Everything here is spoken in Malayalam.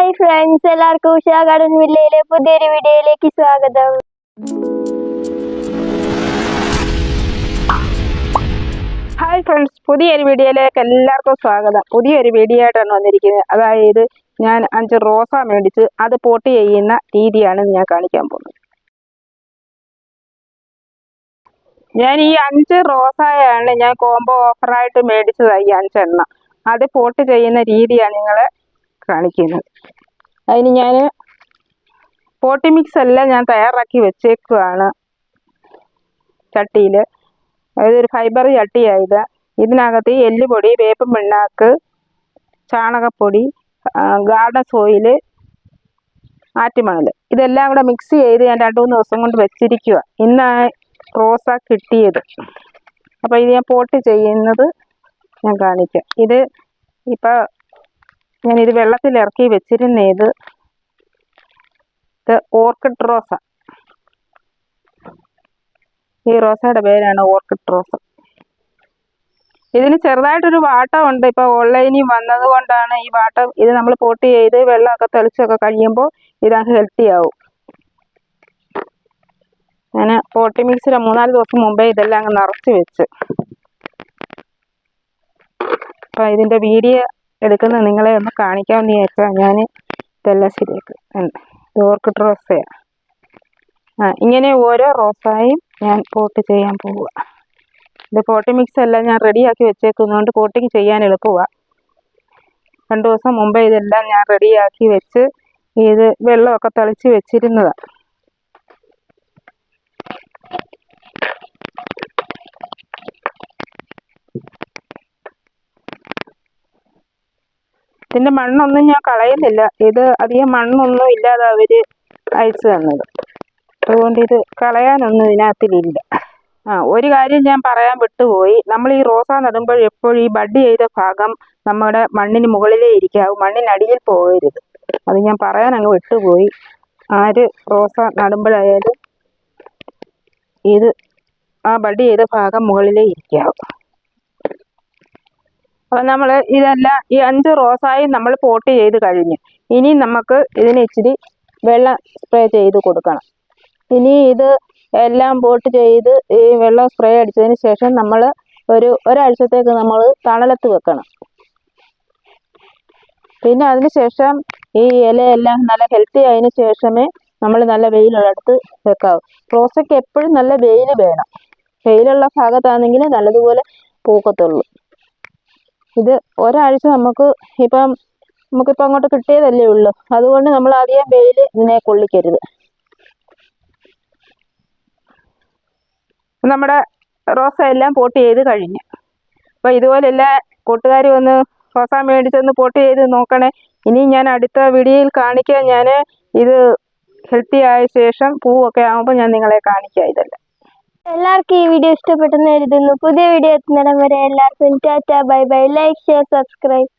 ഹായ് ഫ്രണ്ട്സ് എല്ലാവർക്കും ഉഷാ ഗാർഡൻ വില്ലയിലെ പുതിയൊരു വീഡിയോയിലേക്ക് സ്വാഗതം. ഹായ് ഫ്രണ്ട്സ് പുതിയൊരു വീഡിയോയിലേക്ക് എല്ലാവർക്കും സ്വാഗതം. പുതിയൊരു വീഡിയോ ആയിട്ടാണ് വന്നിരിക്കുന്നത്. അതായത് ഞാൻ അഞ്ച് റോസ മേടിച്ച് അത് പോട്ട് ചെയ്യുന്ന രീതിയാണ് ഞാൻ കാണിക്കാൻ പോകുന്നത്. ഞാൻ ഈ അഞ്ച് റോസായാണ് ഞാൻ കോംബോ ഓഫറായിട്ട് മേടിച്ചതായി അഞ്ചെണ്ണം. അത് പോട്ട് ചെയ്യുന്ന രീതിയാണ് നിങ്ങളെ കാണിക്കുന്നത് അതിന് ഞാൻ പോട്ടി മിക്സ് എല്ലാം ഞാൻ തയ്യാറാക്കി വെച്ചേക്കുകയാണ് ചട്ടിയിൽ അതൊരു ഫൈബർ ചട്ടിയായത്. ഇതിനകത്ത് എല്ലുപൊടി വേപ്പൻ പിണ്ണാക്ക് ചാണകപ്പൊടി ഗാർഡൻ സോയിൽ ആറ്റുമണൽ ഇതെല്ലാം കൂടെ മിക്സ് ചെയ്ത് ഞാൻ രണ്ട് മൂന്ന് ദിവസം കൊണ്ട് വെച്ചിരിക്കുക ഇന്നാണ് റോസ കിട്ടിയത്. അപ്പോൾ ഇത് ഞാൻ പോട്ട് ചെയ്യുന്നത് ഞാൻ കാണിക്കാം. ഇത് ഇപ്പോൾ ഞാനിത് വെള്ളത്തിൽ ഇറക്കി വെച്ചിരുന്നത് ഓർക്കിഡ് റോസ. ഈ റോസയുടെ പേരാണ് ഓർക്കിഡ് റോസ. ഇതിന് ചെറുതായിട്ടൊരു വാട്ടമുണ്ട്. ഇപ്പോൾ ഓൺലൈനിൽ വന്നത് കൊണ്ടാണ് ഈ വാട്ടം ഇത് നമ്മൾ പോട്ട് ചെയ്ത് വെള്ളമൊക്കെ തെളിച്ചൊക്കെ കഴിയുമ്പോൾ ഇതങ്ങ് ഹെൽത്തി ആവും. ഞാൻ പോട്ടി മിക്സിയുടെ മൂന്നാൽ ദിവസം മുമ്പേ ഇതെല്ലാം അങ്ങ് നിറച്ച് വെച്ച്. അപ്പം ഇതിന്റെ വീഡിയോ എടുക്കുന്നത് നിങ്ങളെ ഒന്ന് കാണിക്കാമെന്ന് വിചാരിച്ചാൽ ഞാൻ ഇതെല്ലാം ശരിയാക്കി. ഇത് ഓർക്കിഡ് റോസയാണ് ആ ഇങ്ങനെ ഓരോ റോസായും ഞാൻ പോട്ട് ചെയ്യാൻ പോവുക. ഇത് പോട്ടി മിക്സ് എല്ലാം ഞാൻ റെഡിയാക്കി വെച്ചേക്കുന്നതുകൊണ്ട് പോട്ടിങ് ചെയ്യാൻ എളുപ്പമാണ് രണ്ട് ദിവസം മുമ്പേ ഇതെല്ലാം ഞാൻ റെഡിയാക്കി വെച്ച് ഇത് വെള്ളമൊക്കെ തളിച്ച് വെച്ചിരുന്നതാണ് ഇതിന്റെ മണ്ണൊന്നും ഞാൻ കളയുന്നില്ല. ഇത് അധികം മണ്ണൊന്നും ഇല്ലാതെ അവർ അയച്ചു തന്നത്. അതുകൊണ്ട് ഇത് കളയാനൊന്നും ഇതിനകത്തിലില്ല. ആ ഒരു കാര്യം ഞാൻ പറയാൻ വിട്ടുപോയി. നമ്മൾ ഈ റോസ നടുമ്പോൾ എപ്പോഴും ഈ ബഡ് ചെയ്ത ഭാഗം നമ്മുടെ മണ്ണിന് മുകളിലേ ഇരിക്കാവും. മണ്ണിനടിയിൽ പോകരുത്. അത് ഞാൻ പറയാൻ അങ്ങ് വിട്ടുപോയി. ആര് റോസ നടുമ്പോഴായാലും ഇത് ആ ബഡ് ചെയ്ത ഭാഗം മുകളിലേ ഇരിക്കാവൂ. അപ്പം നമ്മൾ ഇതെല്ലാം ഈ അഞ്ച് റോസായി നമ്മൾ പോട്ട് ചെയ്ത് കഴിഞ്ഞു. ഇനി നമുക്ക് ഇതിന് ഇച്ചിരി വെള്ളം സ്പ്രേ ചെയ്ത് കൊടുക്കണം. ഇനി ഇത് എല്ലാം പോട്ട് ചെയ്ത് ഈ വെള്ളം സ്പ്രേ അടിച്ചതിന് ശേഷം നമ്മൾ ഒരു ഒരാഴ്ചത്തേക്ക് നമ്മൾ തണലത്ത് വെക്കണം. പിന്നെ അതിന് ശേഷം ഈ ഇലയെല്ലാം നല്ല ഹെൽത്തി ആയതിനു ശേഷമേ നമ്മൾ നല്ല വെയിലുള്ളടത്ത് വെക്കാവൂ. റോസയ്ക്ക് എപ്പോഴും നല്ല വെയിൽ വേണം. വെയിലുള്ള ഭാഗത്താണെങ്കിൽ നല്ലതുപോലെ പൂക്കത്തുള്ളൂ. ഇത് ഒരാഴ്ച നമുക്ക് ഇപ്പം നമുക്കിപ്പോൾ അങ്ങോട്ട് കിട്ടിയതല്ലേ ഉള്ളൂ. അതുകൊണ്ട് നമ്മൾ അധികം വെയിൽ ഇതിനെ കൊള്ളിക്കരുത്. നമ്മുടെ റോസ എല്ലാം പോട്ട് ചെയ്ത് കഴിഞ്ഞു. അപ്പോൾ ഇതുപോലെല്ല കൂട്ടുകാരും ഒന്ന് റോസ മേടിച്ചൊന്ന് പോട്ട് ചെയ്ത് നോക്കണേ. ഇനി ഞാൻ അടുത്ത വീഡിയോയിൽ കാണിക്കാൻ ഞാൻ ഇത് ഹെൽത്തി ആയ ശേഷം പൂവൊക്കെ ആകുമ്പോൾ ഞാൻ നിങ്ങളെ കാണിക്കാം ഇതെല്ലാം. എല്ലാവർക്കും ഈ വീഡിയോ ഇഷ്ടപ്പെട്ടെന്ന് കരുതുന്നു. പുതിയ വീഡിയോ എത്തുന്നിടം വരെ എല്ലാവർക്കും Tata bye bye. Like share subscribe